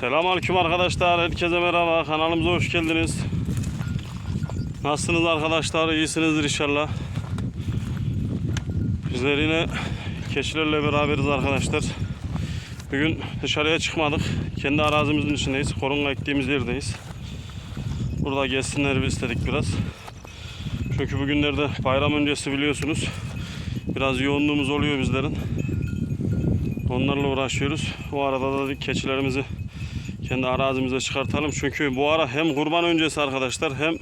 Selamünaleyküm arkadaşlar. Herkese merhaba. Kanalımıza hoş geldiniz. Nasılsınız arkadaşlar? İyisinizdir inşallah. Bizler yine keçilerle beraberiz arkadaşlar. Bugün dışarıya çıkmadık. Kendi arazimizin içindeyiz. Korunga ektiğimiz yerdeyiz. Burada gezsinler bir istedik biraz. Çünkü bugünlerde bayram öncesi biliyorsunuz. Biraz yoğunluğumuz oluyor bizlerin. Onlarla uğraşıyoruz. Bu arada da keçilerimizi kendi arazimize çıkartalım. Çünkü bu ara hem kurban öncesi arkadaşlar hem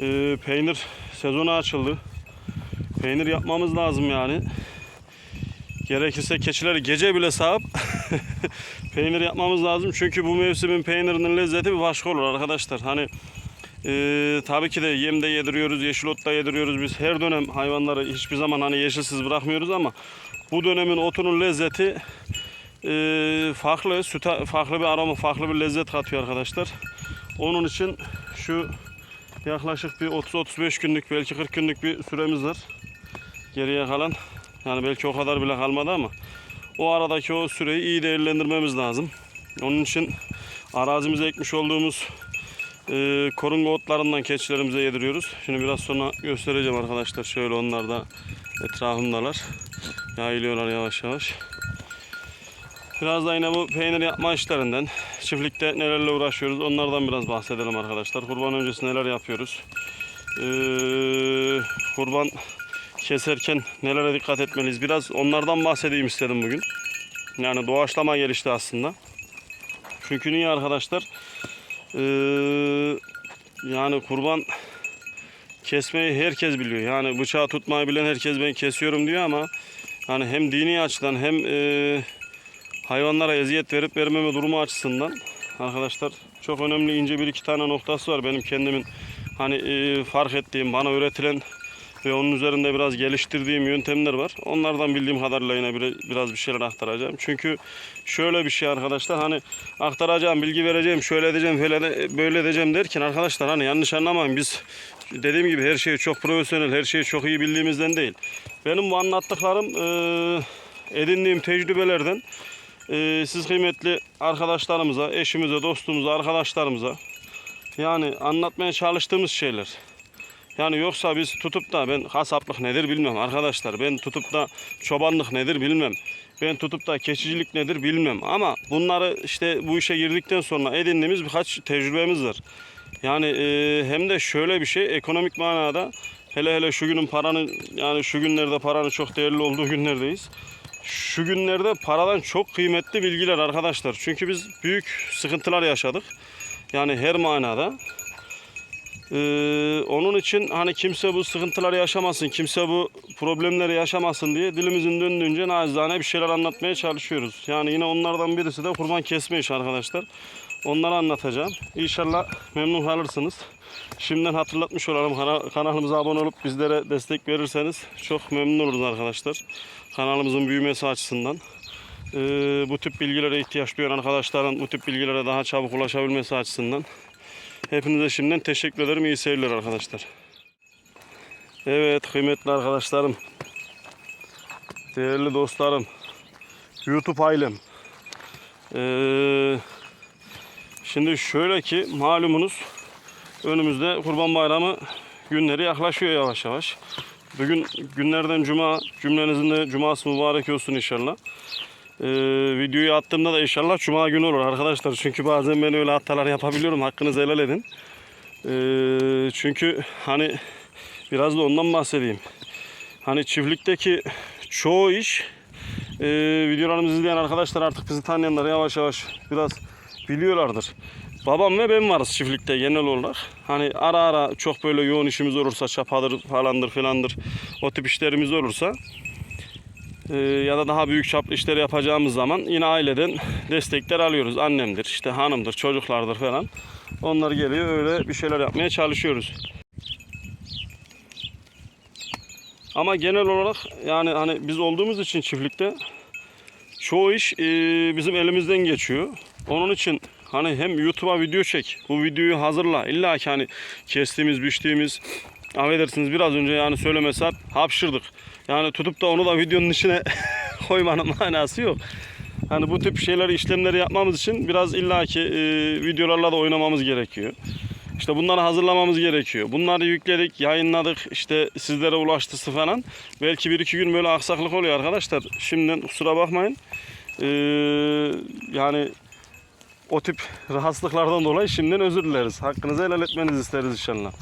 e, peynir sezonu açıldı. Peynir yapmamız lazım yani. Gerekirse keçileri gece bile sağıp peynir yapmamız lazım. Çünkü bu mevsimin peynirinin lezzeti bir başka olur arkadaşlar. Hani e, tabii ki de yem de yediriyoruz, yeşil ot da yediriyoruz. Biz her dönem hayvanları hiçbir zaman hani yeşilsiz bırakmıyoruz ama bu dönemin otunun lezzeti e, farklı, süte farklı bir aroma, farklı bir lezzet katıyor arkadaşlar. Onun için şu yaklaşık bir 30-35 günlük belki 40 günlük bir süremiz var. Geriye kalan yani belki o kadar bile kalmadı ama o aradaki o süreyi iyi değerlendirmemiz lazım. Onun için arazimize ekmiş olduğumuz e, korunga otlarından keçilerimize yediriyoruz. Şimdi biraz sonra göstereceğim arkadaşlar. Şöyle onlar da etrafımdalar. Yayılıyorlar yavaş yavaş. Biraz da yine bu peynir yapma işlerinden, çiftlikte nelerle uğraşıyoruz onlardan biraz bahsedelim arkadaşlar. Kurban öncesi neler yapıyoruz? Ee, kurban keserken nelere dikkat etmeliyiz? Biraz onlardan bahsedeyim istedim bugün. Yani doğaçlama gelişti aslında. Çünkü niye arkadaşlar? Ee, yani kurban kesmeyi herkes biliyor. Yani bıçağı tutmayı bilen herkes ben kesiyorum diyor ama hani hem dini açıdan hem e, hayvanlara eziyet verip vermeme durumu açısından arkadaşlar çok önemli ince bir iki tane noktası var benim kendimin hani e, fark ettiğim bana öğretilen ve onun üzerinde biraz geliştirdiğim yöntemler var. Onlardan bildiğim kadarıyla yine bir- biraz bir şeyler aktaracağım. Çünkü şöyle bir şey arkadaşlar hani aktaracağım, bilgi vereceğim, şöyle edeceğim, böyle, de- böyle edeceğim derken arkadaşlar hani yanlış anlamayın biz dediğim gibi her şeyi çok profesyonel, her şeyi çok iyi bildiğimizden değil. Benim bu anlattıklarım e, edindiğim tecrübelerden ee, siz kıymetli arkadaşlarımıza, eşimize, dostumuza, arkadaşlarımıza yani anlatmaya çalıştığımız şeyler. Yani yoksa biz tutup da ben kasaplık nedir bilmem arkadaşlar. Ben tutup da çobanlık nedir bilmem. Ben tutup da keçicilik nedir bilmem. Ama bunları işte bu işe girdikten sonra edindiğimiz birkaç tecrübemiz var. Yani e, hem de şöyle bir şey ekonomik manada hele hele şu günün paranın yani şu günlerde paranın çok değerli olduğu günlerdeyiz şu günlerde paradan çok kıymetli bilgiler arkadaşlar. Çünkü biz büyük sıkıntılar yaşadık. Yani her manada. Ee, onun için hani kimse bu sıkıntıları yaşamasın, kimse bu problemleri yaşamasın diye dilimizin döndüğünce nacizane bir şeyler anlatmaya çalışıyoruz. Yani yine onlardan birisi de kurban kesme işi arkadaşlar. Onları anlatacağım. İnşallah memnun kalırsınız. Şimdiden hatırlatmış olalım. Kana- Kanalımıza abone olup bizlere destek verirseniz çok memnun oluruz arkadaşlar. Kanalımızın büyümesi açısından. Ee, bu tip bilgilere ihtiyaç duyan arkadaşların bu tip bilgilere daha çabuk ulaşabilmesi açısından. Hepinize şimdiden teşekkür ederim. İyi seyirler arkadaşlar. Evet kıymetli arkadaşlarım. Değerli dostlarım. YouTube ailem. Ee, şimdi şöyle ki malumunuz önümüzde Kurban Bayramı günleri yaklaşıyor yavaş yavaş. Bugün günlerden cuma, cümlenizin de cuması mübarek olsun inşallah. Ee, videoyu attığımda da inşallah cuma günü olur arkadaşlar. Çünkü bazen ben öyle hatalar yapabiliyorum. Hakkınızı helal edin. Ee, çünkü hani biraz da ondan bahsedeyim. Hani çiftlikteki çoğu iş e, videolarımızı izleyen arkadaşlar artık bizi tanıyanlar yavaş yavaş biraz biliyorlardır. Babam ve ben varız çiftlikte genel olarak. Hani ara ara çok böyle yoğun işimiz olursa çapadır falandır filandır o tip işlerimiz olursa e, ya da daha büyük çaplı işler yapacağımız zaman yine aileden destekler alıyoruz. Annemdir, işte hanımdır, çocuklardır falan. Onlar geliyor öyle bir şeyler yapmaya çalışıyoruz. Ama genel olarak yani hani biz olduğumuz için çiftlikte çoğu iş e, bizim elimizden geçiyor. Onun için hani hem YouTube'a video çek, bu videoyu hazırla. İlla ki hani kestiğimiz, biçtiğimiz, affedersiniz biraz önce yani söylemesem hapşırdık. Yani tutup da onu da videonun içine koymanın manası yok. Hani bu tip şeyleri, işlemleri yapmamız için biraz illaki e, videolarla da oynamamız gerekiyor. İşte bunları hazırlamamız gerekiyor. Bunları yükledik, yayınladık, işte sizlere ulaştısı falan. Belki bir iki gün böyle aksaklık oluyor arkadaşlar. Şimdiden kusura bakmayın. Ee, yani o tip rahatsızlıklardan dolayı şimdiden özür dileriz. Hakkınızı helal etmenizi isteriz inşallah.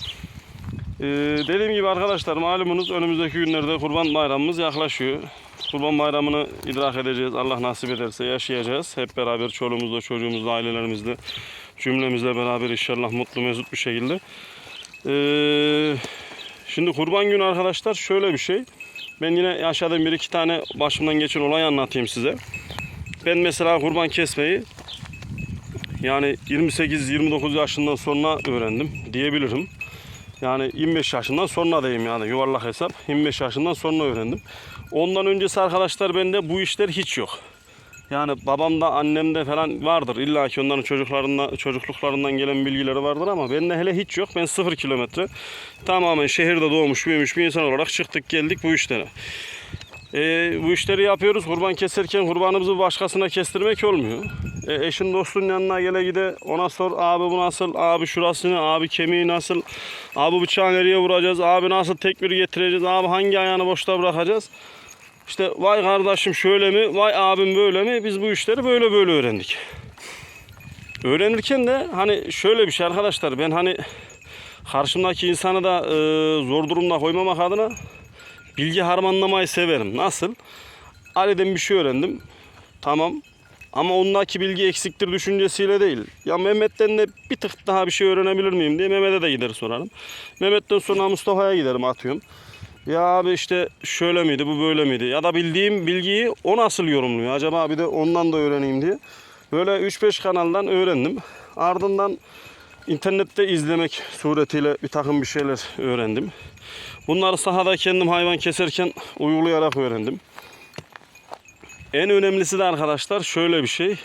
Ee, dediğim gibi arkadaşlar malumunuz önümüzdeki günlerde Kurban Bayramımız yaklaşıyor. Kurban Bayramı'nı idrak edeceğiz. Allah nasip ederse yaşayacağız. Hep beraber çoluğumuzla, çocuğumuzla, ailelerimizle, cümlemizle beraber inşallah mutlu mesut bir şekilde. Ee, şimdi Kurban günü arkadaşlar şöyle bir şey. Ben yine yaşadığım bir iki tane başımdan geçen olay anlatayım size. Ben mesela kurban kesmeyi yani 28-29 yaşından sonra öğrendim diyebilirim. Yani 25 yaşından sonra diyeyim yani yuvarlak hesap 25 yaşından sonra öğrendim. Ondan öncesi arkadaşlar bende bu işler hiç yok. Yani babamda annemde falan vardır. İlla ki onların çocuklarından, çocukluklarından gelen bilgileri vardır ama bende hele hiç yok. Ben sıfır kilometre tamamen şehirde doğmuş büyümüş bir insan olarak çıktık geldik bu işlere. Ee, bu işleri yapıyoruz. Kurban keserken kurbanımızı başkasına kestirmek olmuyor. E, eşin dostun yanına gele gide ona sor abi bu nasıl, abi şurasını, abi kemiği nasıl, abi bıçağı nereye vuracağız, abi nasıl tekbir getireceğiz, abi hangi ayağını boşta bırakacağız. İşte vay kardeşim şöyle mi, vay abim böyle mi biz bu işleri böyle böyle öğrendik. Öğrenirken de hani şöyle bir şey arkadaşlar ben hani karşımdaki insanı da e, zor durumda koymamak adına bilgi harmanlamayı severim. Nasıl? Ali'den bir şey öğrendim. Tamam. Ama ondaki bilgi eksiktir düşüncesiyle değil. Ya Mehmet'ten de bir tık daha bir şey öğrenebilir miyim diye Mehmet'e de gider sorarım. Mehmet'ten sonra Mustafa'ya giderim atıyorum. Ya abi işte şöyle miydi bu böyle miydi? Ya da bildiğim bilgiyi o nasıl yorumluyor? Acaba bir de ondan da öğreneyim diye. Böyle 3-5 kanaldan öğrendim. Ardından internette izlemek suretiyle bir takım bir şeyler öğrendim. Bunları sahada kendim hayvan keserken uygulayarak öğrendim. En önemlisi de arkadaşlar şöyle bir şey.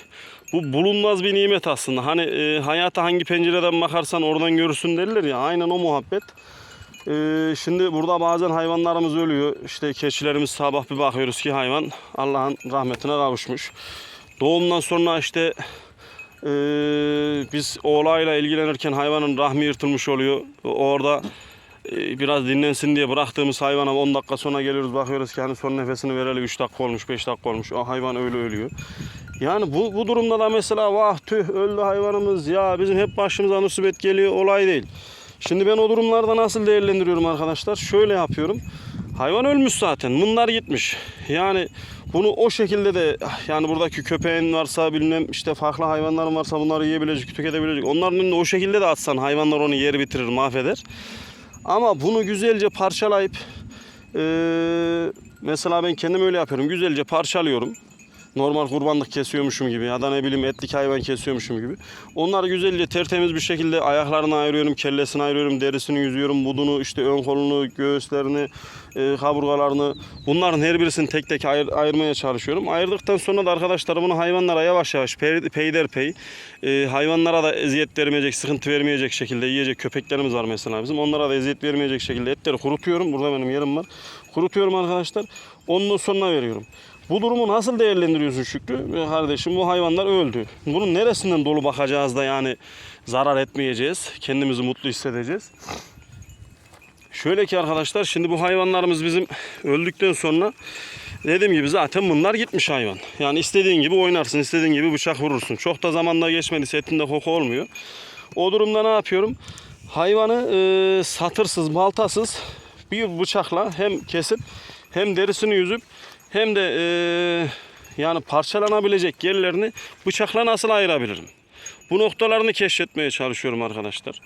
Bu bulunmaz bir nimet aslında. Hani e, hayata hangi pencereden bakarsan oradan görürsün derler ya. Aynen o muhabbet. E, şimdi burada bazen hayvanlarımız ölüyor. İşte keçilerimiz sabah bir bakıyoruz ki hayvan Allah'ın rahmetine kavuşmuş. Doğumdan sonra işte e, biz olayla ilgilenirken hayvanın rahmi yırtılmış oluyor. Orada biraz dinlensin diye bıraktığımız hayvana 10 dakika sonra geliyoruz bakıyoruz ki hani son nefesini vereli 3 dakika olmuş 5 dakika olmuş o hayvan öyle ölüyor. Yani bu, bu durumda da mesela vah tüh öldü hayvanımız ya bizim hep başımıza musibet geliyor olay değil. Şimdi ben o durumlarda nasıl değerlendiriyorum arkadaşlar? Şöyle yapıyorum. Hayvan ölmüş zaten. Bunlar gitmiş. Yani bunu o şekilde de yani buradaki köpeğin varsa bilmem işte farklı hayvanların varsa bunları yiyebilecek, tüketebilecek. Onların önüne o şekilde de atsan hayvanlar onu yer bitirir, mahveder. Ama bunu güzelce parçalayıp eee, mesela ben kendim öyle yapıyorum. Güzelce parçalıyorum. Normal kurbanlık kesiyormuşum gibi ya da ne bileyim etlik hayvan kesiyormuşum gibi. Onları güzelce tertemiz bir şekilde ayaklarını ayırıyorum, kellesini ayırıyorum, derisini yüzüyorum, budunu, işte ön kolunu, göğüslerini, e, kaburgalarını. Bunların her birisini tek tek ayır, ayırmaya çalışıyorum. Ayırdıktan sonra da arkadaşlar bunu hayvanlara yavaş yavaş pey- peyderpey e, hayvanlara da eziyet vermeyecek, sıkıntı vermeyecek şekilde yiyecek köpeklerimiz var mesela bizim. Onlara da eziyet vermeyecek şekilde etleri kurutuyorum. Burada benim yerim var. Kurutuyorum arkadaşlar. Ondan sonra veriyorum. Bu durumu nasıl değerlendiriyorsun Şükrü? Kardeşim bu hayvanlar öldü. Bunun neresinden dolu bakacağız da yani zarar etmeyeceğiz. Kendimizi mutlu hissedeceğiz. Şöyle ki arkadaşlar şimdi bu hayvanlarımız bizim öldükten sonra dediğim gibi zaten bunlar gitmiş hayvan. Yani istediğin gibi oynarsın, istediğin gibi bıçak vurursun. Çok da zamanda geçmediyse etinde koku olmuyor. O durumda ne yapıyorum? Hayvanı e, satırsız, baltasız bir bıçakla hem kesip hem derisini yüzüp hem de e, yani parçalanabilecek yerlerini bıçakla nasıl ayırabilirim? Bu noktalarını keşfetmeye çalışıyorum arkadaşlar.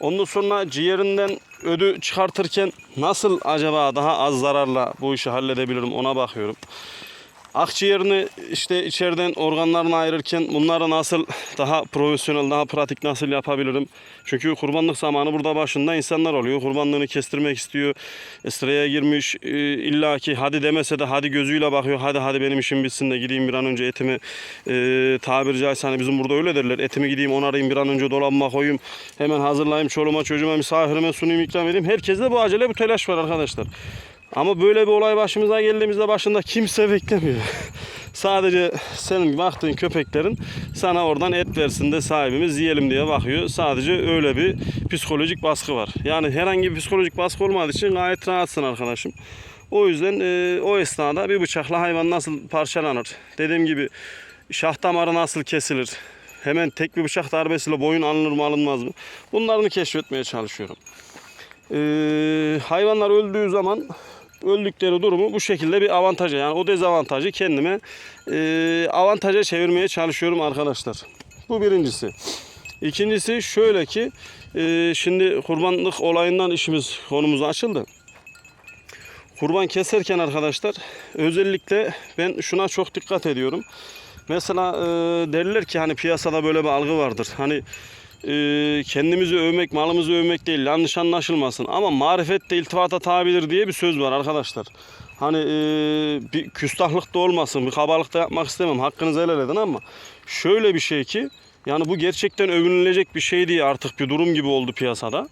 Ondan sonra ciğerinden ödü çıkartırken nasıl acaba daha az zararla bu işi halledebilirim ona bakıyorum. Akciğerini işte içeriden organlarını ayırırken bunları nasıl daha profesyonel, daha pratik nasıl yapabilirim? Çünkü kurbanlık zamanı burada başında insanlar oluyor. Kurbanlığını kestirmek istiyor. Sıraya girmiş. e, illa ki hadi demese de hadi gözüyle bakıyor. Hadi hadi benim işim bitsin de gideyim bir an önce etimi e, tabiri caizse hani bizim burada öyle derler. Etimi gideyim onarayım bir an önce dolabıma koyayım. Hemen hazırlayayım çoluğuma çocuğuma misafirime sunayım ikram edeyim. Herkeste bu acele bu telaş var arkadaşlar. Ama böyle bir olay başımıza geldiğimizde başında kimse beklemiyor. Sadece senin baktığın köpeklerin sana oradan et versin de sahibimiz yiyelim diye bakıyor. Sadece öyle bir psikolojik baskı var. Yani herhangi bir psikolojik baskı olmadığı için gayet rahatsın arkadaşım. O yüzden e, o esnada bir bıçakla hayvan nasıl parçalanır? Dediğim gibi şah damarı nasıl kesilir? Hemen tek bir bıçak darbesiyle boyun alınır mı alınmaz mı? Bunlarını keşfetmeye çalışıyorum. Ee, hayvanlar öldüğü zaman öldükleri durumu bu şekilde bir avantaja yani o dezavantajı kendime e, avantaja çevirmeye çalışıyorum arkadaşlar. Bu birincisi. İkincisi şöyle ki e, şimdi kurbanlık olayından işimiz konumuz açıldı. Kurban keserken arkadaşlar özellikle ben şuna çok dikkat ediyorum. Mesela e, derler ki hani piyasada böyle bir algı vardır. Hani e, kendimizi övmek, malımızı övmek değil. Yanlış anlaşılmasın. Ama marifet de iltifata tabidir diye bir söz var arkadaşlar. Hani e, bir küstahlık da olmasın, bir kabalık da yapmak istemem. Hakkınızı helal edin ama şöyle bir şey ki yani bu gerçekten övünülecek bir şey değil artık bir durum gibi oldu piyasada.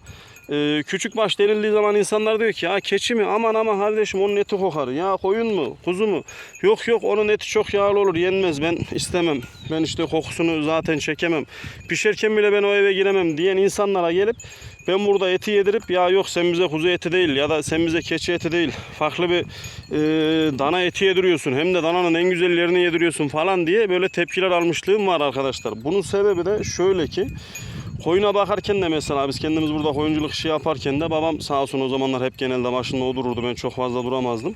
Ee, küçük baş denildiği zaman insanlar diyor ki ya keçi mi? Aman aman kardeşim onun eti kokar. Ya koyun mu? Kuzu mu? Yok yok onun eti çok yağlı olur yenmez. Ben istemem. Ben işte kokusunu zaten çekemem. Pişerken bile ben o eve giremem. diyen insanlara gelip ben burada eti yedirip ya yok sen bize kuzu eti değil ya da sen bize keçi eti değil. Farklı bir e, dana eti yediriyorsun. Hem de dananın en güzellerini yediriyorsun. falan diye böyle tepkiler almışlığım var arkadaşlar. Bunun sebebi de şöyle ki Koyuna bakarken de mesela biz kendimiz burada koyunculuk işi yaparken de babam sağ olsun o zamanlar hep genelde başında o dururdu. Ben çok fazla duramazdım.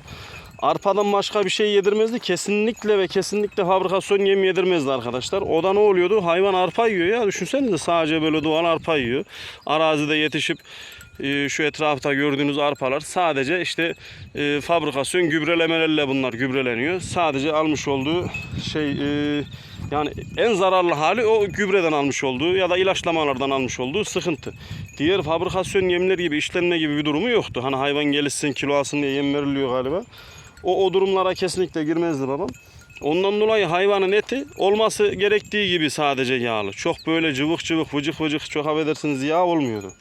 Arpadan başka bir şey yedirmezdi. Kesinlikle ve kesinlikle fabrikasyon yem yedirmezdi arkadaşlar. O da ne oluyordu? Hayvan arpa yiyor ya. Düşünsenize sadece böyle doğal arpa yiyor. Arazide yetişip e, şu etrafta gördüğünüz arpalar sadece işte e, fabrikasyon gübrelemelerle bunlar gübreleniyor. Sadece almış olduğu şey e, yani en zararlı hali o gübreden almış olduğu ya da ilaçlamalardan almış olduğu sıkıntı. Diğer fabrikasyon yemler gibi işlenme gibi bir durumu yoktu. Hani hayvan gelişsin kilo alsın diye yem veriliyor galiba. O, o durumlara kesinlikle girmezdi babam. Ondan dolayı hayvanın eti olması gerektiği gibi sadece yağlı. Çok böyle cıvık cıvık vıcık vıcık çok affedersiniz yağ olmuyordu.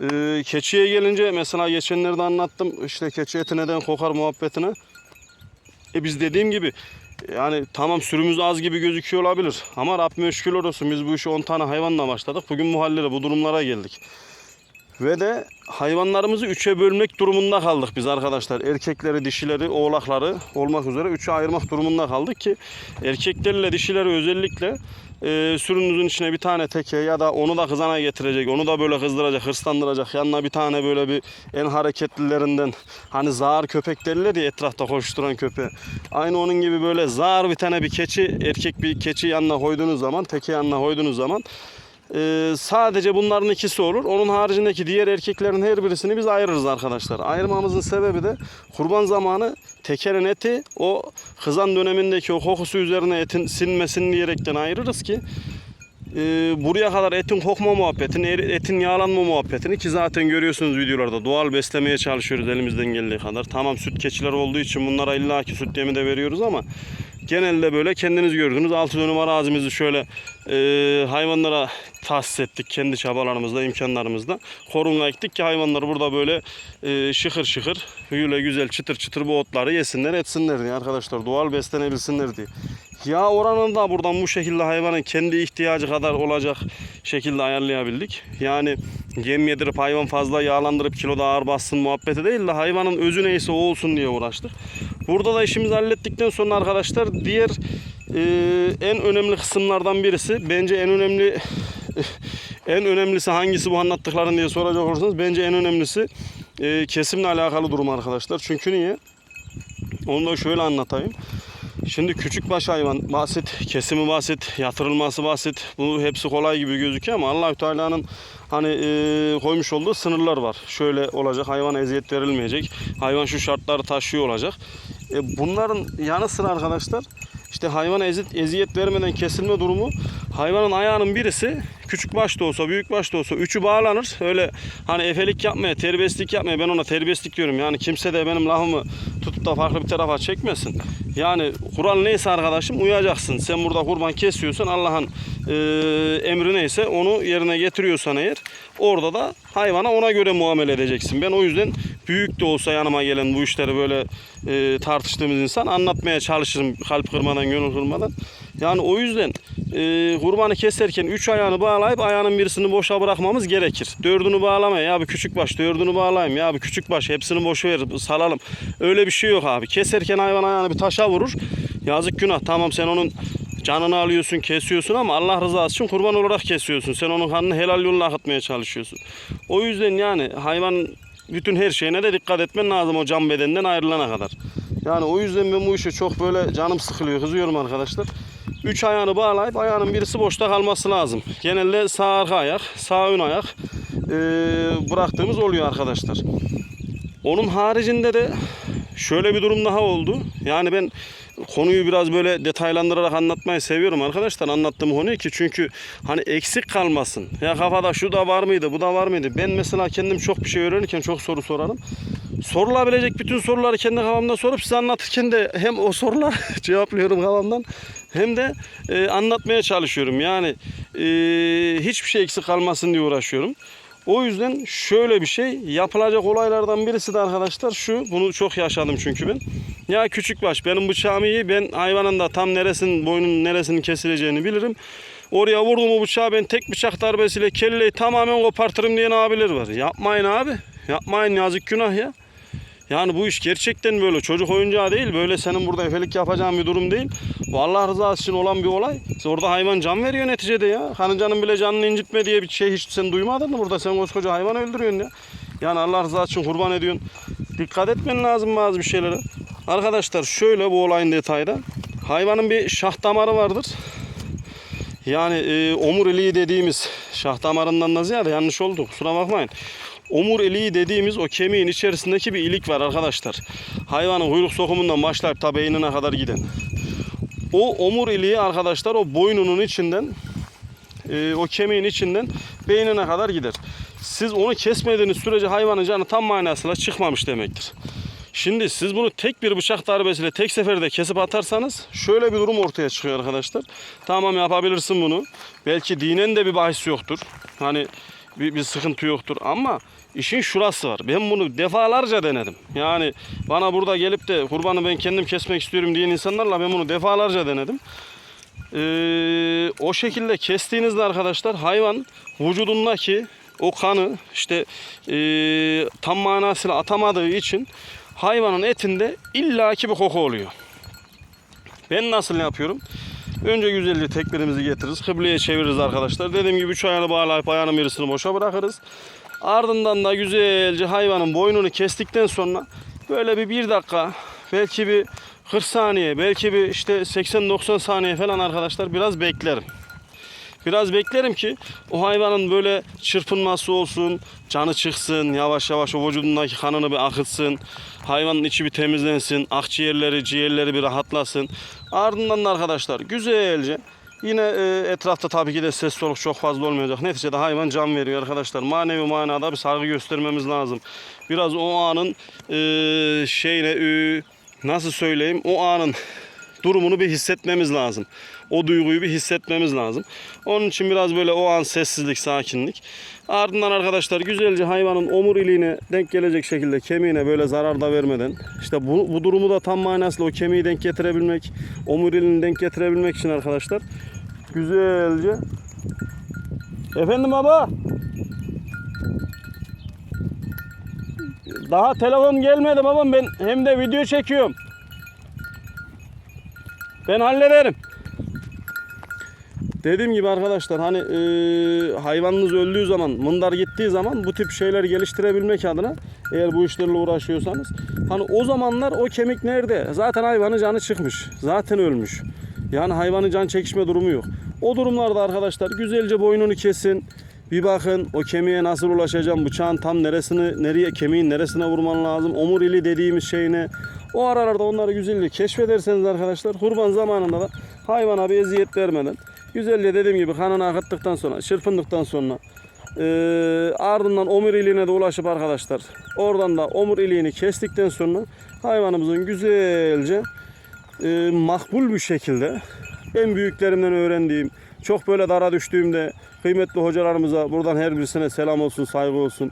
Ee, keçiye gelince mesela geçenlerde anlattım işte keçi eti neden kokar muhabbetine. E biz dediğim gibi yani tamam sürümüz az gibi gözüküyor olabilir ama Rabbime şükürler olsun biz bu işi 10 tane hayvanla başladık. Bugün bu hallere bu durumlara geldik. Ve de hayvanlarımızı üçe bölmek durumunda kaldık biz arkadaşlar. Erkekleri, dişileri, oğlakları olmak üzere üçe ayırmak durumunda kaldık ki erkeklerle dişileri özellikle e, sürünüzün içine bir tane teke ya da onu da kızana getirecek, onu da böyle kızdıracak, hırslandıracak. Yanına bir tane böyle bir en hareketlilerinden hani zar köpek derler ya etrafta koşturan köpeği. Aynı onun gibi böyle zar bir tane bir keçi, erkek bir keçi yanına koyduğunuz zaman, teke yanına koyduğunuz zaman ee, sadece bunların ikisi olur. Onun haricindeki diğer erkeklerin her birisini biz ayırırız arkadaşlar. Ayırmamızın sebebi de kurban zamanı tekerin eti o kızan dönemindeki o kokusu üzerine etin sinmesin diyerekten ayırırız ki e, buraya kadar etin kokma muhabbetini, er- etin yağlanma muhabbetini ki zaten görüyorsunuz videolarda doğal beslemeye çalışıyoruz elimizden geldiği kadar. Tamam süt keçiler olduğu için bunlara illaki süt yemi de veriyoruz ama genelde böyle kendiniz gördünüz. Altı dönüm arazimizi şöyle e, hayvanlara tahsis ettik kendi çabalarımızla, imkanlarımızla. Korunla ektik ki hayvanlar burada böyle e, şıkır şıkır, böyle güzel çıtır çıtır bu otları yesinler, etsinler diye arkadaşlar. Doğal beslenebilsinler diye. Yağ oranını da buradan bu şekilde hayvanın kendi ihtiyacı kadar olacak şekilde ayarlayabildik. Yani yem yedirip hayvan fazla yağlandırıp kiloda ağır bassın muhabbeti değil de hayvanın özü neyse o olsun diye uğraştık. Burada da işimizi hallettikten sonra arkadaşlar diğer e, en önemli kısımlardan birisi bence en önemli en önemlisi hangisi bu anlattıkların diye soracak olursanız bence en önemlisi e, kesimle alakalı durum arkadaşlar. Çünkü niye? Onu da şöyle anlatayım. Şimdi küçük baş hayvan basit, kesimi basit, yatırılması basit. Bu hepsi kolay gibi gözüküyor ama Allahü Teala'nın hani e, koymuş olduğu sınırlar var. Şöyle olacak, hayvana eziyet verilmeyecek. Hayvan şu şartları taşıyor olacak. E, bunların yanı sıra arkadaşlar işte hayvana eziyet, eziyet vermeden kesilme durumu hayvanın ayağının birisi küçük baş da olsa büyük baş da olsa üçü bağlanır. Öyle hani efelik yapmaya, terbiyesizlik yapmaya ben ona terbiyesizlik diyorum. Yani kimse de benim lafımı tutup da farklı bir tarafa çekmesin. Yani Kur'an neyse arkadaşım uyacaksın. Sen burada kurban kesiyorsan Allah'ın e, emri neyse onu yerine getiriyorsan eğer orada da hayvana ona göre muamele edeceksin. Ben o yüzden büyük de olsa yanıma gelen bu işleri böyle e, tartıştığımız insan anlatmaya çalışırım kalp kırmadan, gönül kırmadan. Yani o yüzden e, kurbanı keserken üç ayağını bağlayıp ayağının birisini boşa bırakmamız gerekir. Dördünü bağlamaya ya bir küçük baş dördünü bağlayayım ya bir küçük baş hepsini boşu ver salalım. Öyle bir şey yok abi. Keserken hayvan ayağını bir taşa vurur. Yazık günah tamam sen onun canını alıyorsun kesiyorsun ama Allah rızası için kurban olarak kesiyorsun. Sen onun kanını helal yolla akıtmaya çalışıyorsun. O yüzden yani hayvan bütün her şeyine de dikkat etmen lazım o can bedenden ayrılana kadar. Yani o yüzden ben bu işe çok böyle canım sıkılıyor, kızıyorum arkadaşlar. Üç ayağını bağlayıp ayağının birisi boşta kalması lazım. Genelde sağ arka ayak, sağ ön ayak eee, bıraktığımız oluyor arkadaşlar. Onun haricinde de şöyle bir durum daha oldu. Yani ben konuyu biraz böyle detaylandırarak anlatmayı seviyorum arkadaşlar anlattığım konuyu ki çünkü hani eksik kalmasın. Ya kafada şu da var mıydı bu da var mıydı? Ben mesela kendim çok bir şey öğrenirken çok soru sorarım. Sorulabilecek bütün soruları kendi kafamda sorup size anlatırken de hem o sorular cevaplıyorum kafamdan hem de e, anlatmaya çalışıyorum. Yani e, hiçbir şey eksik kalmasın diye uğraşıyorum. O yüzden şöyle bir şey yapılacak olaylardan birisi de arkadaşlar şu. Bunu çok yaşadım çünkü ben. Ya küçük baş benim bıçağım iyi. Ben hayvanın da tam neresinin boynunun neresinin kesileceğini bilirim. Oraya vurdum o bıçağı ben tek bıçak darbesiyle kelleyi tamamen kopartırım diyen abiler var. Yapmayın abi. Yapmayın yazık günah ya. Yani bu iş gerçekten böyle çocuk oyuncağı değil. Böyle senin burada efelik yapacağın bir durum değil. Bu Allah rızası için olan bir olay. Orada hayvan can veriyor neticede ya. Hanımcanın bile canını incitme diye bir şey hiç sen duymadın mı? Burada sen koskoca hayvan öldürüyorsun ya. Yani Allah rızası için kurban ediyorsun. Dikkat etmen lazım bazı bir şeylere. Arkadaşlar şöyle bu olayın detayda. Hayvanın bir şah damarı vardır. Yani e, omuriliği dediğimiz şah damarından da ziyade yanlış oldu kusura bakmayın. Omuriliği dediğimiz o kemiğin içerisindeki bir ilik var arkadaşlar. Hayvanın kuyruk sokumundan başlayıp ta beynine kadar giden. O omuriliği arkadaşlar o boynunun içinden e, o kemiğin içinden beynine kadar gider. Siz onu kesmediğiniz sürece hayvanın canı tam manasıyla çıkmamış demektir. Şimdi siz bunu tek bir bıçak darbesiyle tek seferde kesip atarsanız şöyle bir durum ortaya çıkıyor arkadaşlar. Tamam yapabilirsin bunu. Belki dinen de bir bahis yoktur. Hani bir, bir sıkıntı yoktur ama işin şurası var. Ben bunu defalarca denedim. Yani bana burada gelip de kurbanı ben kendim kesmek istiyorum diyen insanlarla ben bunu defalarca denedim. Ee, o şekilde kestiğinizde arkadaşlar hayvan vücudundaki o kanı işte ee, tam manasıyla atamadığı için hayvanın etinde illaki bir koku oluyor. Ben nasıl yapıyorum? Önce güzelce tekbirimizi getiririz. Kıbleye çeviririz arkadaşlar. Dediğim gibi üç ayağını bağlayıp ayağının birisini boşa bırakırız. Ardından da güzelce hayvanın boynunu kestikten sonra böyle bir bir dakika belki bir 40 saniye belki bir işte 80-90 saniye falan arkadaşlar biraz beklerim. Biraz beklerim ki o hayvanın böyle çırpınması olsun, canı çıksın, yavaş yavaş o vücudundaki kanını bir akıtsın. Hayvanın içi bir temizlensin, akciğerleri, ciğerleri bir rahatlasın. Ardından da arkadaşlar güzelce yine e, etrafta tabii ki de ses soluk çok fazla olmayacak. Neticede hayvan can veriyor arkadaşlar. Manevi manada bir saygı göstermemiz lazım. Biraz o anın e, şeyine e, nasıl söyleyeyim o anın durumunu bir hissetmemiz lazım. O duyguyu bir hissetmemiz lazım. Onun için biraz böyle o an sessizlik, sakinlik. Ardından arkadaşlar güzelce hayvanın omuriliğine denk gelecek şekilde kemiğine böyle zarar da vermeden işte bu, bu durumu da tam manasıyla o kemiği denk getirebilmek, omuriliğini denk getirebilmek için arkadaşlar güzelce Efendim baba? Daha telefon gelmedi babam ben hem de video çekiyorum. Ben hallederim. Dediğim gibi arkadaşlar hani e, hayvanınız öldüğü zaman, mındar gittiği zaman bu tip şeyler geliştirebilmek adına eğer bu işlerle uğraşıyorsanız hani o zamanlar o kemik nerede? Zaten hayvanın canı çıkmış. Zaten ölmüş. Yani hayvanın can çekişme durumu yok. O durumlarda arkadaşlar güzelce boynunu kesin. Bir bakın o kemiğe nasıl ulaşacağım, bıçağın tam neresini, nereye, kemiğin neresine vurman lazım, omurili dediğimiz şeyine. O aralarda onları güzelce keşfederseniz arkadaşlar kurban zamanında da hayvana bir eziyet vermeden güzelce dediğim gibi kanını akıttıktan sonra, çırpındıktan sonra eee ardından omuriliğine de ulaşıp arkadaşlar oradan da omuriliğini kestikten sonra hayvanımızın güzelce eee, makbul bir şekilde ben büyüklerimden öğrendiğim çok böyle dara düştüğümde kıymetli hocalarımıza buradan her birisine selam olsun, saygı olsun.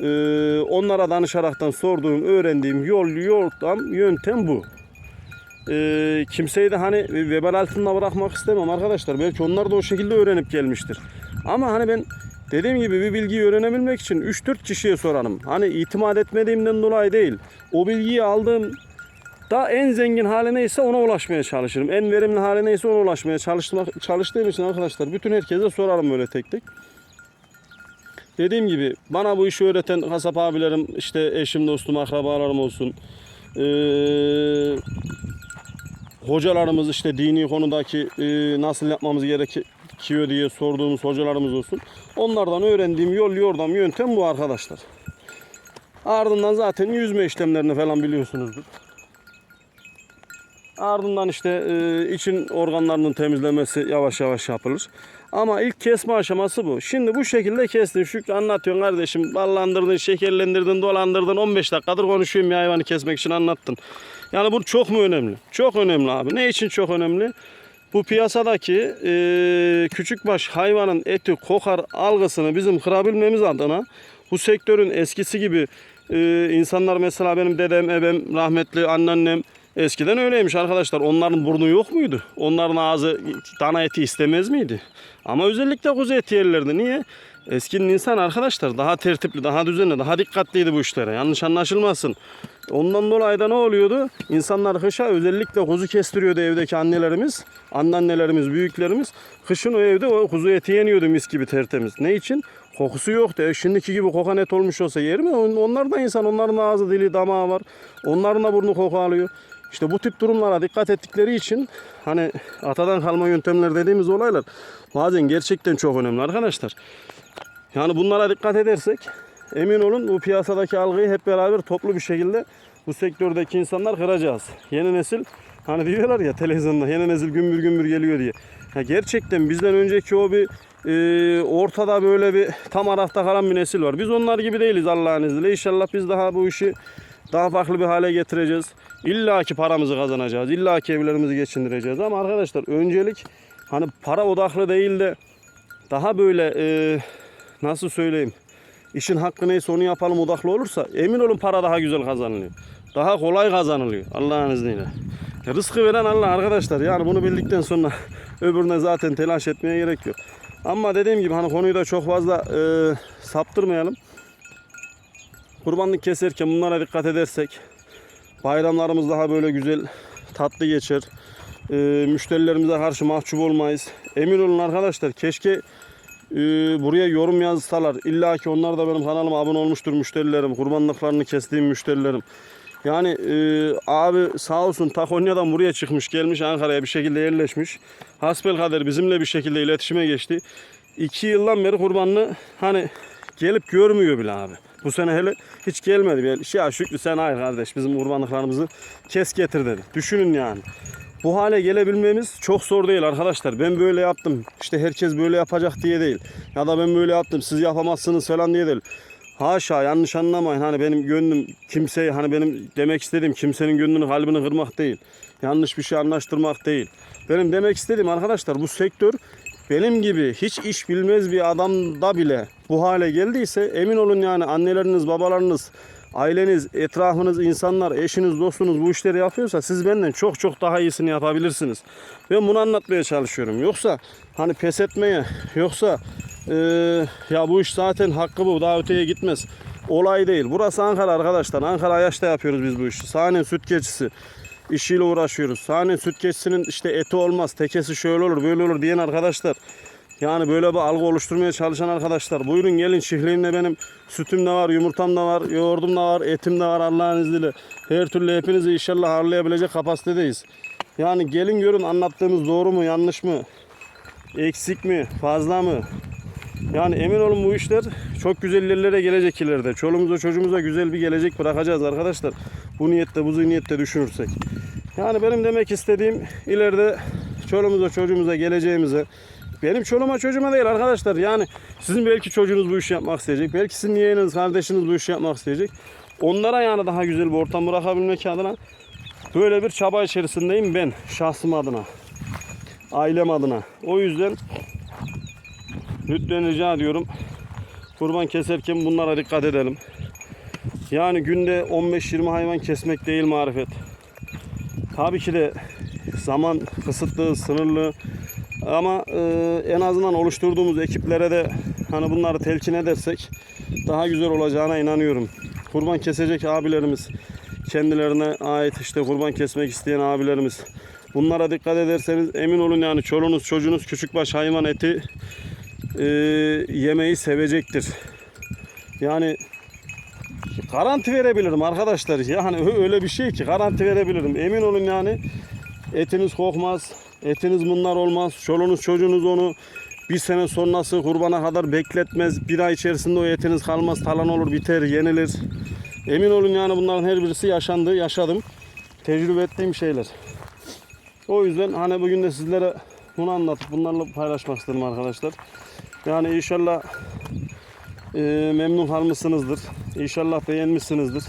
Ee, onlara danışaraktan sorduğum, öğrendiğim yol, yordam, yöntem bu. Ee, kimseyi de hani vebal altında bırakmak istemem arkadaşlar. Belki onlar da o şekilde öğrenip gelmiştir. Ama hani ben dediğim gibi bir bilgiyi öğrenebilmek için 3-4 kişiye sorarım. Hani itimat etmediğimden dolayı değil. O bilgiyi aldığım da en zengin hali neyse ona ulaşmaya çalışırım. En verimli hali neyse ona ulaşmaya çalışmak, çalıştığım için arkadaşlar bütün herkese sorarım böyle tek tek. Dediğim gibi bana bu işi öğreten kasap abilerim, işte eşim, dostum, akrabalarım olsun. Ee, hocalarımız işte dini konudaki e, nasıl yapmamız gerekiyor diye sorduğumuz hocalarımız olsun. Onlardan öğrendiğim yol, yordam, yöntem bu arkadaşlar. Ardından zaten yüzme işlemlerini falan biliyorsunuzdur. Ardından işte e, için organlarının temizlemesi yavaş yavaş yapılır. Ama ilk kesme aşaması bu. Şimdi bu şekilde kestin. Şükrü anlatıyorsun kardeşim. Ballandırdın, şekerlendirdin, dolandırdın. 15 dakikadır konuşuyorum ya hayvanı kesmek için anlattın. Yani bu çok mu önemli? Çok önemli abi. Ne için çok önemli? Bu piyasadaki e, küçükbaş hayvanın eti kokar algısını bizim kırabilmemiz adına bu sektörün eskisi gibi e, insanlar mesela benim dedem, ebem, rahmetli anneannem eskiden öyleymiş arkadaşlar. Onların burnu yok muydu? Onların ağzı dana eti istemez miydi? Ama özellikle kuzu eti yerlerdi. Niye? Eskinin insan arkadaşlar daha tertipli, daha düzenli, daha dikkatliydi bu işlere. Yanlış anlaşılmasın. Ondan dolayı da ne oluyordu? İnsanlar kışa özellikle kuzu kestiriyordu evdeki annelerimiz, anneannelerimiz, büyüklerimiz. Kışın o evde o kuzu eti yeniyordu mis gibi tertemiz. Ne için? Kokusu yoktu. E şimdiki gibi kokan et olmuş olsa yer mi? On- Onlar da insan, onların ağzı, dili, damağı var. Onların da burnu koku alıyor. İşte bu tip durumlara dikkat ettikleri için hani atadan kalma yöntemler dediğimiz olaylar bazen gerçekten çok önemli arkadaşlar. Yani bunlara dikkat edersek emin olun bu piyasadaki algıyı hep beraber toplu bir şekilde bu sektördeki insanlar kıracağız. Yeni nesil hani diyorlar ya televizyonda yeni nesil gümbür gümbür geliyor diye. Ya gerçekten bizden önceki o bir e, ortada böyle bir tam arafta kalan bir nesil var. Biz onlar gibi değiliz Allah'ın izniyle. İnşallah biz daha bu işi daha farklı bir hale getireceğiz. İlla ki paramızı kazanacağız. İlla ki evlerimizi geçindireceğiz. Ama arkadaşlar öncelik hani para odaklı değil de daha böyle e, nasıl söyleyeyim işin hakkı neyse onu yapalım odaklı olursa emin olun para daha güzel kazanılıyor. Daha kolay kazanılıyor Allah'ın izniyle. Ya Rızkı veren Allah arkadaşlar. Yani bunu bildikten sonra öbürüne zaten telaş etmeye gerek yok. Ama dediğim gibi hani konuyu da çok fazla e, saptırmayalım. Kurbanlık keserken bunlara dikkat edersek bayramlarımız daha böyle güzel tatlı geçer. E, müşterilerimize karşı mahcup olmayız. Emin olun arkadaşlar keşke e, buraya yorum yazsalar. İlla ki onlar da benim kanalıma abone olmuştur müşterilerim. Kurbanlıklarını kestiğim müşterilerim. Yani e, abi sağ olsun Takonya'dan buraya çıkmış gelmiş Ankara'ya bir şekilde yerleşmiş. Hasbelkader bizimle bir şekilde iletişime geçti. İki yıldan beri kurbanını hani gelip görmüyor bile abi. Bu sene hele hiç gelmedi. Yani, ya Şükrü sen hayır kardeş bizim kurbanlıklarımızı kes getir dedi. Düşünün yani. Bu hale gelebilmemiz çok zor değil arkadaşlar. Ben böyle yaptım. İşte herkes böyle yapacak diye değil. Ya da ben böyle yaptım. Siz yapamazsınız falan diye değil. Haşa yanlış anlamayın. Hani benim gönlüm kimseyi hani benim demek istediğim kimsenin gönlünü kalbini kırmak değil. Yanlış bir şey anlaştırmak değil. Benim demek istediğim arkadaşlar bu sektör benim gibi hiç iş bilmez bir adamda bile bu hale geldiyse emin olun yani anneleriniz, babalarınız, aileniz, etrafınız, insanlar, eşiniz, dostunuz bu işleri yapıyorsa siz benden çok çok daha iyisini yapabilirsiniz. Ben bunu anlatmaya çalışıyorum. Yoksa hani pes etmeye, yoksa eee, ya bu iş zaten hakkı bu daha öteye gitmez. Olay değil. Burası Ankara arkadaşlar. Ankara Ayaş'ta yapıyoruz biz bu işi. Sahne süt keçisi işiyle uğraşıyoruz. Sahne süt keçisinin işte eti olmaz, tekesi şöyle olur, böyle olur diyen arkadaşlar. Yani böyle bir algı oluşturmaya çalışan arkadaşlar. Buyurun gelin çiftliğimde benim sütüm de var, yumurtam da var, yoğurdum da var, etim de var Allah'ın izniyle. Her türlü hepinizi inşallah ağırlayabilecek kapasitedeyiz. Yani gelin görün anlattığımız doğru mu, yanlış mı? Eksik mi, fazla mı? Yani emin olun bu işler çok güzel yerlere gelecek ileride. Çoluğumuza çocuğumuza güzel bir gelecek bırakacağız arkadaşlar. Bu niyette bu zihniyette düşünürsek. Yani benim demek istediğim ileride çoluğumuza çocuğumuza geleceğimize benim çoluğuma çocuğuma değil arkadaşlar. Yani sizin belki çocuğunuz bu işi yapmak isteyecek. Belki sizin yeğeniniz, kardeşiniz bu işi yapmak isteyecek. Onlara yani daha güzel bir ortam bırakabilmek adına böyle bir çaba içerisindeyim ben şahsım adına. Ailem adına. O yüzden Lütfen rica ediyorum. kurban keserken bunlara dikkat edelim. Yani günde 15-20 hayvan kesmek değil marifet. Tabii ki de zaman kısıtlı, sınırlı ama e, en azından oluşturduğumuz ekiplere de hani bunları telkin edersek daha güzel olacağına inanıyorum. Kurban kesecek abilerimiz, kendilerine ait işte kurban kesmek isteyen abilerimiz. Bunlara dikkat ederseniz emin olun yani çoluğunuz çocuğunuz küçükbaş hayvan eti e, yemeyi sevecektir. Yani garanti verebilirim arkadaşlar. Yani öyle bir şey ki garanti verebilirim. Emin olun yani etiniz kokmaz. Etiniz bunlar olmaz. Çoluğunuz çocuğunuz onu bir sene sonrası kurbana kadar bekletmez. Bir ay içerisinde o etiniz kalmaz. Talan olur biter yenilir. Emin olun yani bunların her birisi yaşandı yaşadım. Tecrübe ettiğim şeyler. O yüzden hani bugün de sizlere bunu anlatıp bunlarla paylaşmak istedim arkadaşlar. Yani inşallah e, memnun kalmışsınızdır. İnşallah beğenmişsinizdir.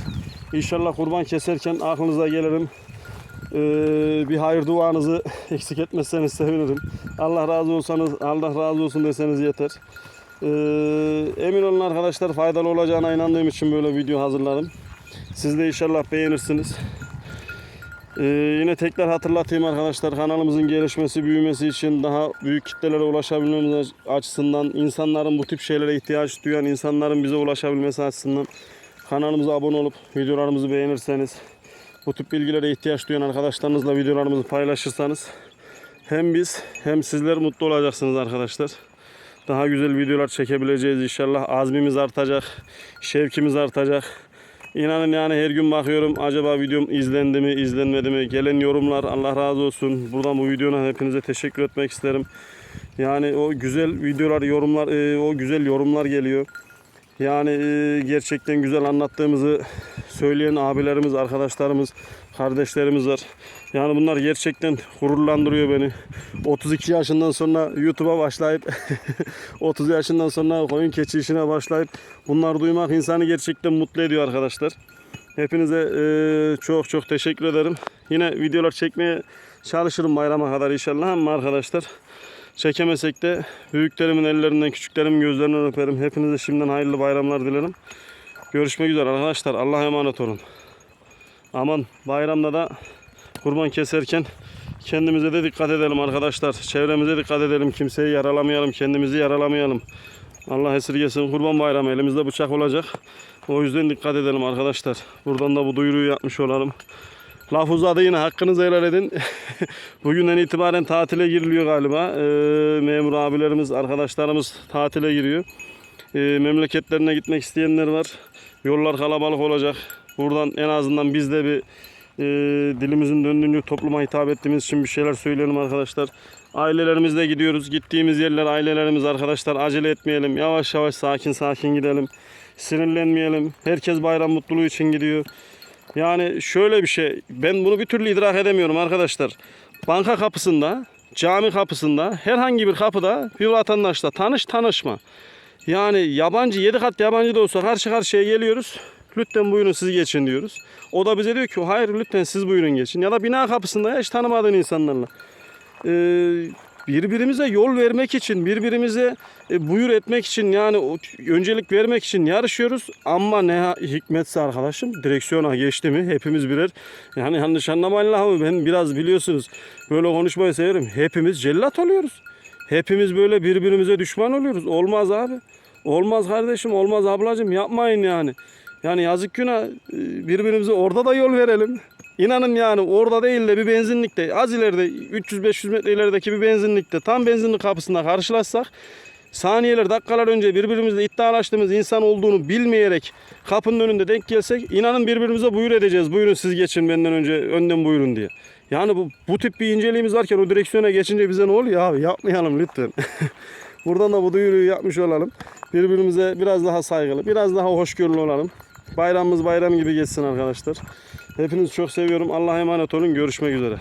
İnşallah kurban keserken aklınıza gelirim. E, bir hayır duanızı eksik etmezseniz sevinirim. Allah razı olsanız, Allah razı olsun deseniz yeter. E, emin olun arkadaşlar faydalı olacağına inandığım için böyle video hazırladım. Siz de inşallah beğenirsiniz. Ee, yine tekrar hatırlatayım arkadaşlar kanalımızın gelişmesi, büyümesi için daha büyük kitlelere ulaşabilmemiz açısından insanların bu tip şeylere ihtiyaç duyan insanların bize ulaşabilmesi açısından kanalımıza abone olup videolarımızı beğenirseniz bu tip bilgilere ihtiyaç duyan arkadaşlarınızla videolarımızı paylaşırsanız hem biz hem sizler mutlu olacaksınız arkadaşlar. Daha güzel videolar çekebileceğiz inşallah. Azmimiz artacak, şevkimiz artacak. İnanın yani her gün bakıyorum acaba videom izlendi mi izlenmedi mi gelen yorumlar Allah razı olsun. Buradan bu videona hepinize teşekkür etmek isterim. Yani o güzel videolar yorumlar e, o güzel yorumlar geliyor. Yani e, gerçekten güzel anlattığımızı söyleyen abilerimiz, arkadaşlarımız, kardeşlerimiz var. Yani bunlar gerçekten gururlandırıyor beni. 32 yaşından sonra YouTube'a başlayıp 30 yaşından sonra koyun keçi işine başlayıp bunları duymak insanı gerçekten mutlu ediyor arkadaşlar. Hepinize e, çok çok teşekkür ederim. Yine videolar çekmeye çalışırım bayrama kadar inşallah ama arkadaşlar çekemesek de büyüklerimin ellerinden küçüklerimin gözlerinden öperim. Hepinize şimdiden hayırlı bayramlar dilerim. Görüşmek üzere arkadaşlar. Allah'a emanet olun. Aman bayramda da kurban keserken kendimize de dikkat edelim arkadaşlar. Çevremize dikkat edelim. Kimseyi yaralamayalım. Kendimizi yaralamayalım. Allah esirgesin. Kurban bayramı elimizde bıçak olacak. O yüzden dikkat edelim arkadaşlar. Buradan da bu duyuruyu yapmış olalım. Laf uzadı yine hakkınızı helal edin. Bugünden itibaren tatile giriliyor galiba. Ee, memur abilerimiz, arkadaşlarımız tatile giriyor. Ee, memleketlerine gitmek isteyenler var. Yollar kalabalık olacak. Buradan en azından biz de bir e, dilimizin döndüğünü topluma hitap ettiğimiz için bir şeyler söyleyelim arkadaşlar. Ailelerimizle gidiyoruz. Gittiğimiz yerler ailelerimiz arkadaşlar acele etmeyelim. Yavaş yavaş sakin sakin gidelim. Sinirlenmeyelim. Herkes bayram mutluluğu için gidiyor. Yani şöyle bir şey. Ben bunu bir türlü idrak edemiyorum arkadaşlar. Banka kapısında, cami kapısında, herhangi bir kapıda bir vatandaşla tanış tanışma. Yani yabancı, yedi kat yabancı da olsa karşı karşıya geliyoruz. Lütfen buyurun siz geçin diyoruz. O da bize diyor ki hayır lütfen siz buyurun geçin. Ya da bina kapısında hiç tanımadığın insanlarla. Ee, birbirimize yol vermek için, birbirimize e, buyur etmek için yani öncelik vermek için yarışıyoruz. Ama ne hikmetse arkadaşım direksiyona geçti mi hepimiz birer. Yani yanlış anlamayın lafımı ben biraz biliyorsunuz böyle konuşmayı severim. Hepimiz cellat oluyoruz. Hepimiz böyle birbirimize düşman oluyoruz. Olmaz abi. Olmaz kardeşim, olmaz ablacığım yapmayın yani. Yani yazık günah e, birbirimize orada da yol verelim. İnanın yani orada değil de bir benzinlikte az ileride 300-500 metre ilerideki bir benzinlikte tam benzinlik kapısında karşılaşsak saniyeler dakikalar önce birbirimizle iddialaştığımız insan olduğunu bilmeyerek kapının önünde denk gelsek inanın birbirimize buyur edeceğiz. Buyurun siz geçin benden önce önden buyurun diye. Yani bu, bu tip bir inceliğimiz varken o direksiyona geçince bize ne oluyor abi yapmayalım lütfen. Buradan da bu duyuruyu yapmış olalım. Birbirimize biraz daha saygılı, biraz daha hoşgörülü olalım. Bayramımız bayram gibi geçsin arkadaşlar. Hepinizi çok seviyorum. Allah'a emanet olun. Görüşmek üzere.